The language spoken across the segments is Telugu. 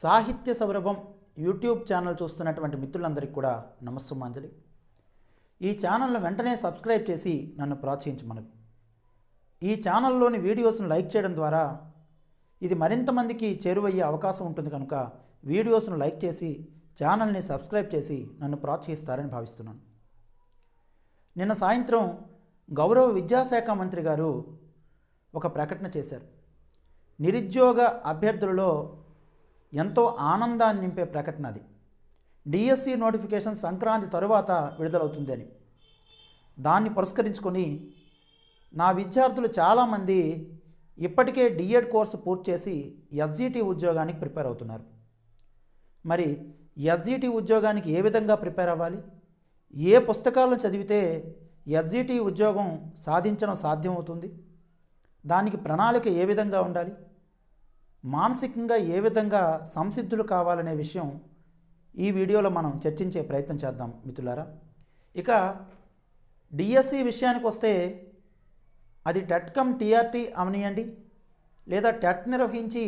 సాహిత్య సౌరభం యూట్యూబ్ ఛానల్ చూస్తున్నటువంటి మిత్రులందరికీ కూడా నమస్సుమాంజలి. ఈ ఛానల్ను వెంటనే సబ్స్క్రైబ్ చేసి నన్ను ప్రోత్సహించమను. ఈ ఛానల్లోని వీడియోస్ను లైక్ చేయడం ద్వారా ఇది మరింత మందికి చేరువయ్యే అవకాశం ఉంటుంది కనుక వీడియోస్ను లైక్ చేసి ఛానల్ని సబ్స్క్రైబ్ చేసి నన్ను ప్రోత్సహిస్తారని భావిస్తున్నాను. నిన్న సాయంత్రం గౌరవ విద్యాశాఖ మంత్రి గారు ఒక ప్రకటన చేశారు. నిరుద్యోగ అభ్యర్థులలో ఎంతో ఆనందాన్ని నింపే ప్రకటన అది. డిఎస్సి నోటిఫికేషన్ సంక్రాంతి తరువాత విడుదలవుతుంది అని. దాన్ని పురస్కరించుకొని నా విద్యార్థులు చాలామంది ఇప్పటికే డిఎడ్ కోర్సు పూర్తి చేసి ఎస్జిటి ఉద్యోగానికి ప్రిపేర్ అవుతున్నారు. మరి ఎస్జిటి ఉద్యోగానికి ఏ విధంగా ప్రిపేర్ అవ్వాలి? ఏ పుస్తకాలను చదివితే ఎస్జిటి ఉద్యోగం సాధించడం సాధ్యమవుతుంది? దానికి ప్రణాళిక ఏ విధంగా ఉండాలి? మానసికంగా ఏ విధంగా సంసిద్ధులు కావాలనే విషయం ఈ వీడియోలో మనం చర్చించే ప్రయత్నం చేద్దాం మిత్రులారా. ఇక డిఎస్సి విషయానికి వస్తే అది టెట్కమ్ టీఆర్టీ అవనియండి లేదా టెట్ నిర్వహించి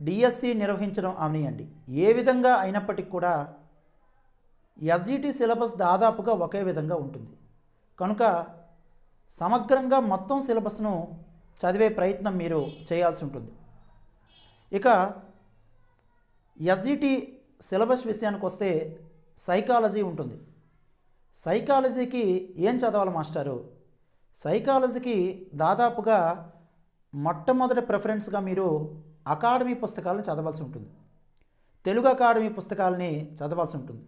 డిఎస్సి నిర్వహించడం అవనియండి. ఏ విధంగా అయినప్పటికీ కూడా ఎస్జిటి సిలబస్ దాదాపుగా ఒకే విధంగా ఉంటుంది. కనుక సమగ్రంగా మొత్తం సిలబస్ను చదివే ప్రయత్నం మీరు చేయాల్సి ఉంటుంది. ఇక ఎస్జిటి సిలబస్ విషయానికి వస్తే సైకాలజీ ఉంటుంది. సైకాలజీకి ఏం చదవాలి మాస్టారు? సైకాలజీకి దాదాపుగా మొట్టమొదటి ప్రిఫరెన్స్గా మీరు అకాడమీ పుస్తకాలను చదవాల్సి ఉంటుంది. తెలుగు అకాడమీ పుస్తకాలని చదవాల్సి ఉంటుంది.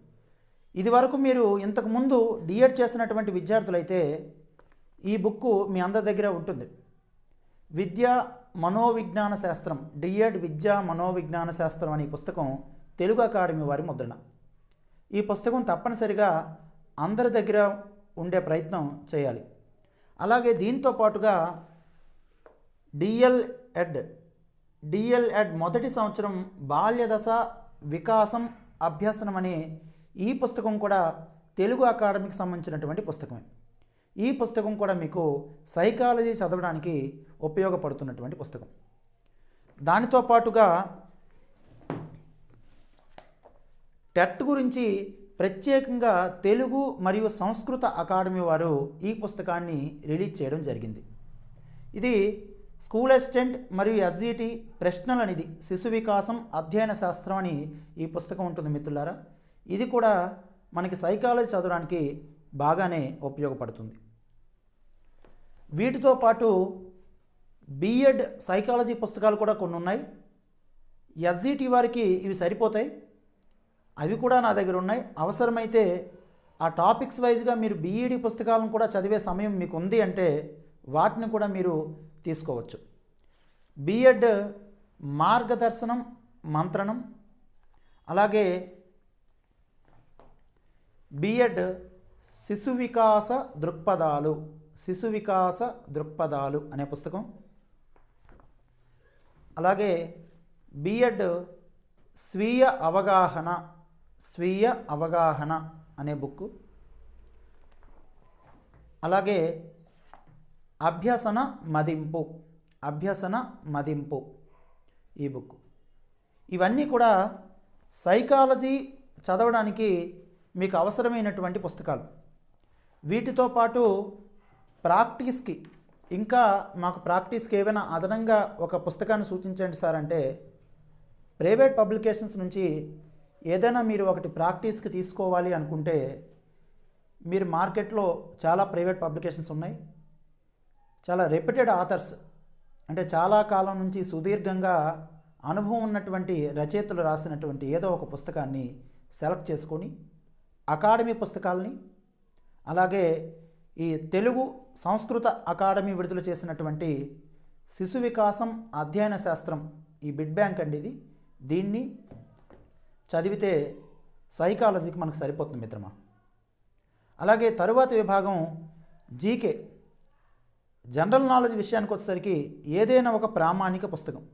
ఇదివరకు మీరు ఇంతకుముందు డిఎడ్ చేసినటువంటి విద్యార్థులైతే ఈ బుక్ మీ అందరి దగ్గర ఉంటుంది. విద్య మనోవిజ్ఞాన శాస్త్రం డిఎడ్ విద్యా మనోవిజ్ఞాన శాస్త్రం అనే పుస్తకం తెలుగు అకాడమీ వారి ముద్రణ. ఈ పుస్తకం తప్పనిసరిగా అందరి దగ్గర ఉండే ప్రయత్నం చేయాలి. అలాగే దీంతో పాటుగా డిఎల్ ఎడ్ డిఎల్ ఎడ్ మొదటి సంవత్సరం బాల్యదశ వికాసం అభ్యసనం అనే ఈ పుస్తకం కూడా తెలుగు అకాడమీకి సంబంధించినటువంటి పుస్తకమే. ఈ పుస్తకం కూడా మీకు సైకాలజీ చదవడానికి ఉపయోగపడుతున్నటువంటి పుస్తకం. దానితో పాటుగా టెట్ గురించి ప్రత్యేకంగా తెలుగు మరియు సంస్కృత అకాడమీ వారు ఈ పుస్తకాన్ని రిలీజ్ చేయడం జరిగింది. ఇది స్కూల్ అసిస్టెంట్ మరియు ఎస్జిటి ప్రశ్నలు అనేది శిశు వికాసం అధ్యయన శాస్త్రం అని ఈ పుస్తకం ఉంటుంది మిత్రులారా. ఇది కూడా మనకి సైకాలజీ చదవడానికి బాగానే ఉపయోగపడుతుంది. వీటితో పాటు బిఎడ్ సైకాలజీ పుస్తకాలు కూడా కొన్ని ఉన్నాయి ఎస్జిటి వారికి ఇవి సరిపోతాయి. అవి కూడా నా దగ్గర ఉన్నాయి. అవసరమైతే ఆ టాపిక్స్ వైజ్గా మీరు బీఈడి పుస్తకాలను కూడా చదివే సమయం మీకు ఉంది అంటే వాటిని కూడా మీరు తీసుకోవచ్చు. బీఎడ్ మార్గదర్శనం మంత్రణం అలాగే బీఎడ్ శిశు వికాస దృక్పథాలు. శిశు వికాస దృక్పథాలు అనే పుస్తకం. అలాగే బిఎడ్ స్వీయ అవగాహన స్వీయ అవగాహన అనే బుక్ అలాగే అభ్యసన మదింపు అభ్యసన మదింపు ఈ బుక్ ఇవన్నీ కూడా సైకాలజీ చదవడానికి మీకు అవసరమైనటువంటి పుస్తకాలు. వీటితో పాటు ప్రాక్టీస్కి. ఇంకా మాకు ప్రాక్టీస్కి ఏమైనా అదనంగా ఒక పుస్తకాన్ని సూచించండి సార్ అంటే ప్రైవేట్ పబ్లికేషన్స్ నుంచి ఏదైనా మీరు ఒకటి ప్రాక్టీస్కి తీసుకోవాలి అనుకుంటే మీరు మార్కెట్లో చాలా ప్రైవేట్ పబ్లికేషన్స్ ఉన్నాయి. చాలా రెప్యూటెడ్ ఆథర్స్. అంటే చాలా కాలం నుంచి సుదీర్ఘంగా అనుభవం ఉన్నటువంటి రచయితలు రాసినటువంటి ఏదో ఒక పుస్తకాన్ని సెలెక్ట్ చేసుకొని అకాడమీ పుస్తకాలని అలాగే ఈ తెలుగు సంస్కృత అకాడమీ విడుదల చేసినటువంటి శిశు వికాసం అధ్యయన శాస్త్రం ఈ బిడ్ బ్యాంక్ అండి ఇది. దీన్ని చదివితే సైకాలజీకి మనకు సరిపోతుంది మిత్రమా? అలాగే తరువాతి విభాగం జీకే. జనరల్ నాలెడ్జ్ విషయానికి వచ్చేసరికి ఏదైనా ఒక ప్రామాణిక పుస్తకం.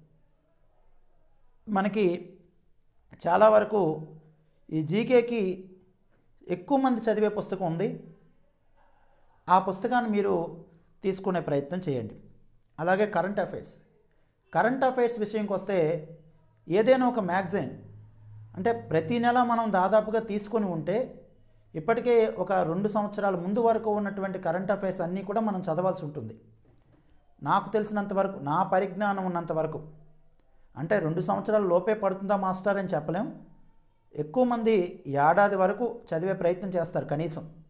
మనకి చాలా వరకు ఈ జీకేకి ఎక్కువ మంది చదివే పుస్తకం ఉంది. ఆ పుస్తకాన్ని మీరు తీసుకునే ప్రయత్నం చేయండి. అలాగే కరెంట్ అఫైర్స్ కరెంట్ అఫైర్స్ విషయంకి వస్తే ఏదైనా ఒక మ్యాగజైన్ అంటే ప్రతి నెల మనం దాదాపుగా తీసుకొని ఉంటే ఇప్పటికే ఒక రెండు సంవత్సరాల ముందు వరకు ఉన్నటువంటి కరెంట్ అఫైర్స్ అన్నీ కూడా మనం చదవాల్సి ఉంటుంది. నాకు తెలిసినంత వరకు నా పరిజ్ఞానం ఉన్నంత వరకు. అంటే రెండు సంవత్సరాల లోపే పడుతుందా మాస్టర్ అని చెప్పలేం. ఎక్కువ మంది ఏడాది వరకు చదివే ప్రయత్నం చేస్తారు కనీసం.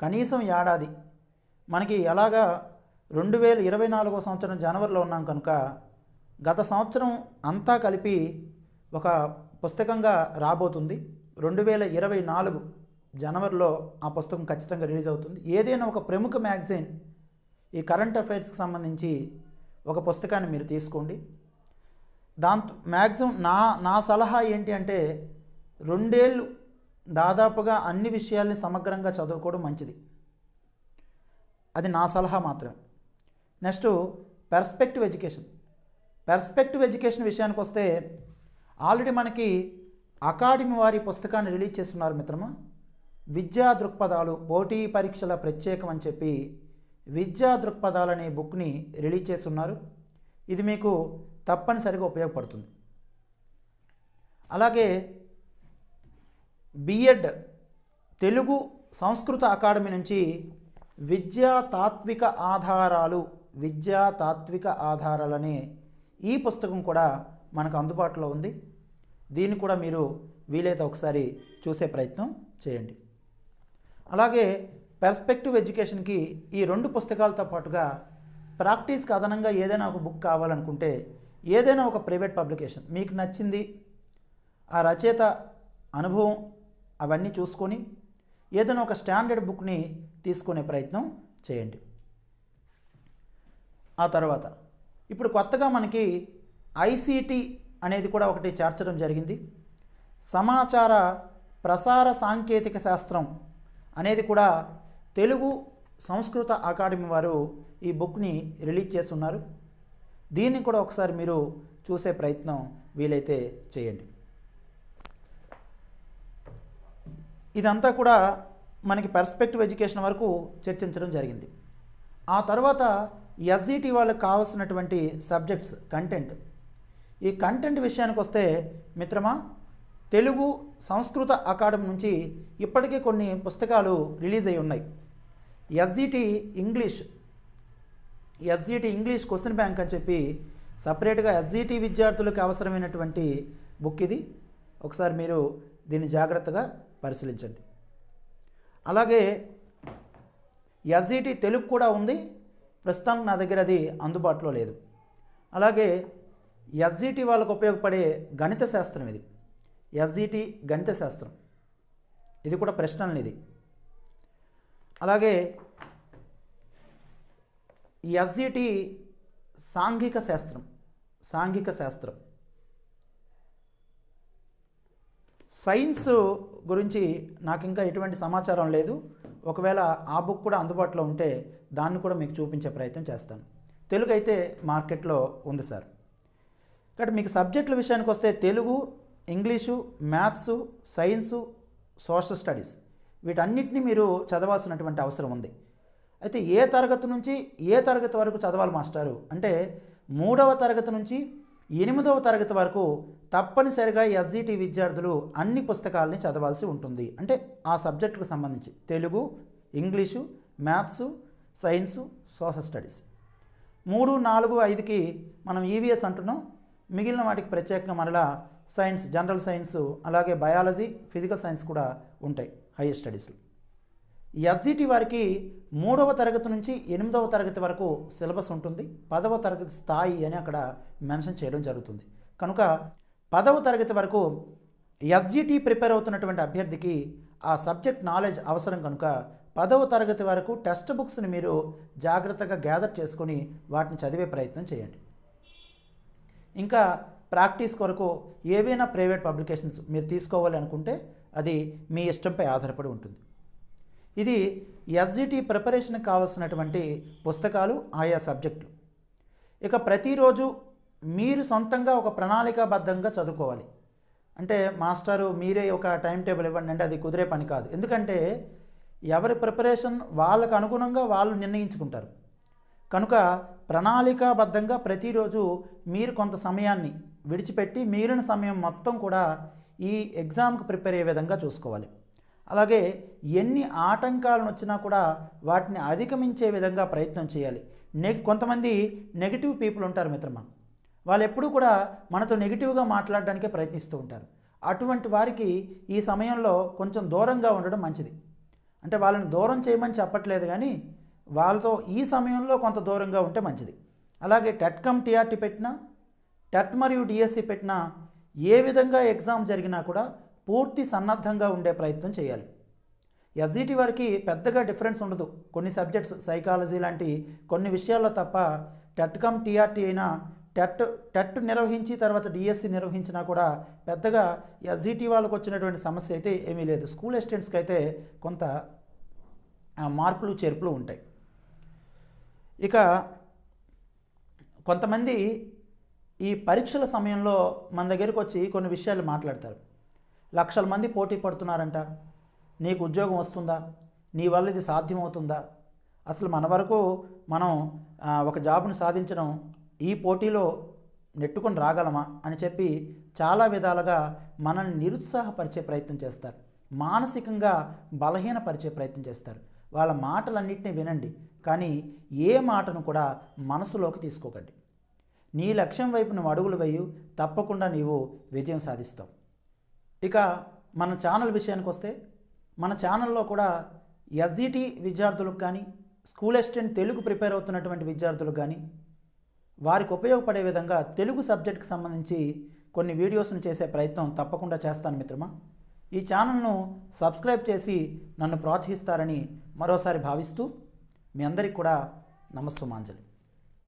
కనీసం ఏడాది. మనకి ఎలాగా రెండు వేల ఇరవై నాలుగో సంవత్సరం జనవరిలో ఉన్నాం కనుక గత సంవత్సరం అంతా కలిపి ఒక పుస్తకంగా రాబోతుంది. రెండు వేల ఇరవై నాలుగు జనవరిలో ఆ పుస్తకం ఖచ్చితంగా రిలీజ్ అవుతుంది. ఏదైనా ఒక ప్రముఖ మ్యాగజైన్ ఈ కరెంట్ అఫైర్స్కి సంబంధించి ఒక పుస్తకాన్ని మీరు తీసుకోండి. దాంతో మ్యాక్సిమం నా నా సలహా ఏంటి అంటే రెండేళ్ళు దాదాపుగా అన్ని విషయాల్ని సమగ్రంగా చదువుకోవడం మంచిది. అది నా సలహా మాత్రమే. Next perspective education perspective education విషయానికి వస్తే ఆల్రెడీ మనకి అకాడమీ వారి పుస్తకాన్ని రిలీజ్ చేస్తున్నారు మిత్రమా? విద్యా దృక్పథాలు పోటీ పరీక్షల ప్రత్యేకం అని చెప్పి విద్యా దృక్పథాలు అనే బుక్ని రిలీజ్ చేస్తున్నారు. ఇది మీకు తప్పనిసరిగా ఉపయోగపడుతుంది. అలాగే బిఎడ్ తెలుగు సంస్కృత అకాడమీ నుంచి విద్యా తాత్విక ఆధారాలు విద్యా తాత్విక ఆధారాలనే ఈ పుస్తకం కూడా మనకు అందుబాటులో ఉంది. దీన్ని కూడా మీరు వీలైతే ఒకసారి చూసే ప్రయత్నం చేయండి. అలాగే పెర్స్పెక్టివ్ ఎడ్యుకేషన్కి ఈ రెండు పుస్తకాలతో పాటుగా ప్రాక్టీస్కి అదనంగా ఏదైనా ఒక బుక్ కావాలనుకుంటే ఏదైనా ఒక ప్రైవేట్ పబ్లికేషన్ మీకు నచ్చింది ఆ రచయిత అనుభవం అవన్నీ చూసుకొని ఏదైనా ఒక స్టాండర్డ్ బుక్ని తీసుకునే ప్రయత్నం చేయండి. ఆ తర్వాత ఇప్పుడు కొత్తగా మనకి ఐసీటీ అనేది కూడా ఒకటి చేర్చడం జరిగింది. సమాచార ప్రసార సాంకేతిక శాస్త్రం అనేది కూడా తెలుగు సంస్కృత అకాడమీ వారు ఈ బుక్ని రిలీజ్ చేస్తున్నారు. దీన్ని కూడా ఒకసారి మీరు చూసే ప్రయత్నం వీలైతే చేయండి. ఇదంతా కూడా మనకి పర్స్పెక్టివ్ ఎడ్యుకేషన్ వరకు చర్చించడం జరిగింది. ఆ తర్వాత ఎస్జిటి వాళ్ళకి కావాల్సినటువంటి సబ్జెక్ట్స్ కంటెంట్ ఈ కంటెంట్ విషయానికి వస్తే మిత్రమా తెలుగు సంస్కృత అకాడమీ నుంచి ఇప్పటికే కొన్ని పుస్తకాలు రిలీజ్ అయి ఉన్నాయి. SGT English SGT English question bank అని చెప్పి సపరేట్గా ఎస్జిటి విద్యార్థులకు అవసరమైనటువంటి బుక్ ఇది. ఒకసారి మీరు దీన్ని జాగ్రత్తగా పరిశీలించండి. అలాగే ఎస్జీటీ తెలుగు కూడా ఉంది. ప్రస్తుతానికి నా దగ్గర అది అందుబాటులో లేదు. అలాగే ఎస్జిటి వాళ్ళకు ఉపయోగపడే గణిత శాస్త్రం ఇది. ఎస్జిటి గణిత శాస్త్రం. ఇది కూడా ప్రశ్నలు ఇది. అలాగే ఎస్జిటి సాంఘిక శాస్త్రం. సాంఘిక శాస్త్రం. సైన్స్ గురించి నాకు ఇంకా ఎటువంటి సమాచారం లేదు. ఒకవేళ ఆ బుక్ కూడా అందుబాటులో ఉంటే దాన్ని కూడా మీకు చూపించే ప్రయత్నం చేస్తాను. తెలుగు అయితే మార్కెట్లో ఉంది సార్. కాబట్టి మీకు సబ్జెక్టుల విషయానికి వస్తే Telugu English maths science social studies వీటన్నిటిని మీరు చదవాల్సినటువంటి అవసరం ఉంది. అయితే ఏ తరగతి నుంచి ఏ తరగతి వరకు చదవాలి మాస్టారు? అంటే మూడవ తరగతి నుంచి ఎనిమిదవ తరగతి వరకు తప్పనిసరిగా ఎస్జిటి విద్యార్థులు అన్ని పుస్తకాలని చదవాల్సి ఉంటుంది. అంటే ఆ సబ్జెక్టుకు సంబంధించి Telugu English maths science social studies. మూడు నాలుగు ఐదుకి మనం ఈవీఎస్ అంటున్నాం. మిగిలిన వాటికి ప్రత్యేకంగా మరలా సైన్స్ జనరల్ సైన్స్ అలాగే బయాలజీ ఫిజికల్ సైన్స్ కూడా ఉంటాయి హైయర్ స్టడీస్లో. ఎస్జిటి వారికి మూడవ తరగతి నుంచి ఎనిమిదవ తరగతి వరకు సిలబస్ ఉంటుంది. పదవ తరగతి స్థాయి అని అక్కడ మెన్షన్ చేయడం జరుగుతుంది. కనుక పదవ తరగతి వరకు ఎస్జిటి ప్రిపేర్ అవుతున్నటువంటి అభ్యర్థికి ఆ సబ్జెక్ట్ నాలెడ్జ్ అవసరం కనుక పదవ తరగతి వరకు టెక్స్ట్ బుక్స్ని మీరు జాగ్రత్తగా గ్యాదర్ చేసుకొని వాటిని చదివే ప్రయత్నం చేయండి. ఇంకా ప్రాక్టీస్ కొరకు ఏవైనా ప్రైవేట్ పబ్లికేషన్స్ మీరు తీసుకోవాలి అనుకుంటే అది మీ ఇష్టంపై ఆధారపడి ఉంటుంది. ఇది ఎస్జిటి ప్రిపరేషన్కి కావాల్సినటువంటి పుస్తకాలు ఆయా సబ్జెక్టులు. ఇక ప్రతిరోజు మీరు సొంతంగా ఒక ప్రణాళికాబద్ధంగా చదువుకోవాలి. అంటే మాస్టారు మీరే ఒక టైం టేబుల్ ఇవ్వండి అంటే అది కుదిరే పని కాదు. ఎందుకంటే ఎవరి ప్రిపరేషన్ వాళ్ళకు అనుగుణంగా వాళ్ళు నిర్ణయించుకుంటారు. కనుక ప్రణాళికాబద్ధంగా ప్రతిరోజు మీరు కొంత సమయాన్ని విడిచిపెట్టి మిగిలిన సమయం మొత్తం కూడా ఈ ఎగ్జామ్కి ప్రిపేర్ అయ్యే విధంగా చూసుకోవాలి. అలాగే ఎన్ని ఆటంకాలను వచ్చినా కూడా వాటిని అధిగమించే విధంగా ప్రయత్నం చేయాలి. నె కొంతమంది నెగిటివ్ పీపుల్ ఉంటారు మిత్రమా? వాళ్ళు ఎప్పుడూ కూడా మనతో నెగిటివ్గా మాట్లాడడానికే ప్రయత్నిస్తూ ఉంటారు. అటువంటి వారికి ఈ సమయంలో కొంచెం దూరంగా ఉండడం మంచిది. అంటే వాళ్ళని దూరం చేయమని చెప్పట్లేదు కానీ వాళ్ళతో ఈ సమయంలో కొంత దూరంగా ఉంటే మంచిది. అలాగే టెట్కమ్ టీఆర్టీ పెట్టినా టెట్ మరియు డిఎస్సి పెట్టినా ఏ విధంగా ఎగ్జామ్ జరిగినా కూడా పూర్తి సన్నద్ధంగా ఉండే ప్రయత్నం చేయాలి. ఎస్జిటి వారికి పెద్దగా డిఫరెన్స్ ఉండదు. కొన్ని సబ్జెక్ట్స్ సైకాలజీ లాంటి కొన్ని విషయాల్లో తప్ప టెట్ కమ్ టీఆర్టీ అయినా టెట్ టెట్ నిర్వహించి తర్వాత డిఎస్సి నిర్వహించినా కూడా పెద్దగా ఎస్జిటి వాళ్ళకు వచ్చినటువంటి సమస్య అయితే ఏమీ లేదు. స్కూల్ అసిస్టెంట్స్కి అయితే కొంత మార్పులు చేర్పులు ఉంటాయి. ఇక కొంతమంది ఈ పరీక్షల సమయంలో మన దగ్గరికి వచ్చి కొన్ని విషయాలు మాట్లాడతారు. లక్షల మంది పోటీ పడుతున్నారంట. నీకు ఉద్యోగం వస్తుందా? నీ వల్ల ఇది సాధ్యమవుతుందా? అసలు మన వరకు మనం ఒక జాబ్ను సాధించడం ఈ పోటీలో నెట్టుకొని రాగలమా? అని చెప్పి చాలా విధాలుగా మనల్ని నిరుత్సాహపరిచే ప్రయత్నం చేస్తారు. మానసికంగా బలహీనపరిచే ప్రయత్నం చేస్తారు. వాళ్ళ మాటలన్నింటినీ వినండి. కానీ ఏ మాటను కూడా మనసులోకి తీసుకోకండి. నీ లక్ష్యం వైపు నువ్వు అడుగులు వేయు. తప్పకుండా నీవు విజయం సాధిస్తావు. ఇక మన ఛానల్ విషయానికి వస్తే మన ఛానల్లో కూడా ఎస్జిటి విద్యార్థులకు కానీ స్కూల్ అసిస్టెంట్ తెలుగు ప్రిపేర్ అవుతున్నటువంటి విద్యార్థులకు కానీ వారికి ఉపయోగపడే విధంగా తెలుగు సబ్జెక్ట్కి సంబంధించి కొన్ని వీడియోస్ను చేసే ప్రయత్నం తప్పకుండా చేస్తాను మిత్రమా. ఈ ఛానల్ను సబ్స్క్రైబ్ చేసి నన్ను ప్రోత్సహిస్తారని మరోసారి భావిస్తూ మీ అందరికీ కూడా నమస్సుమాంజలి.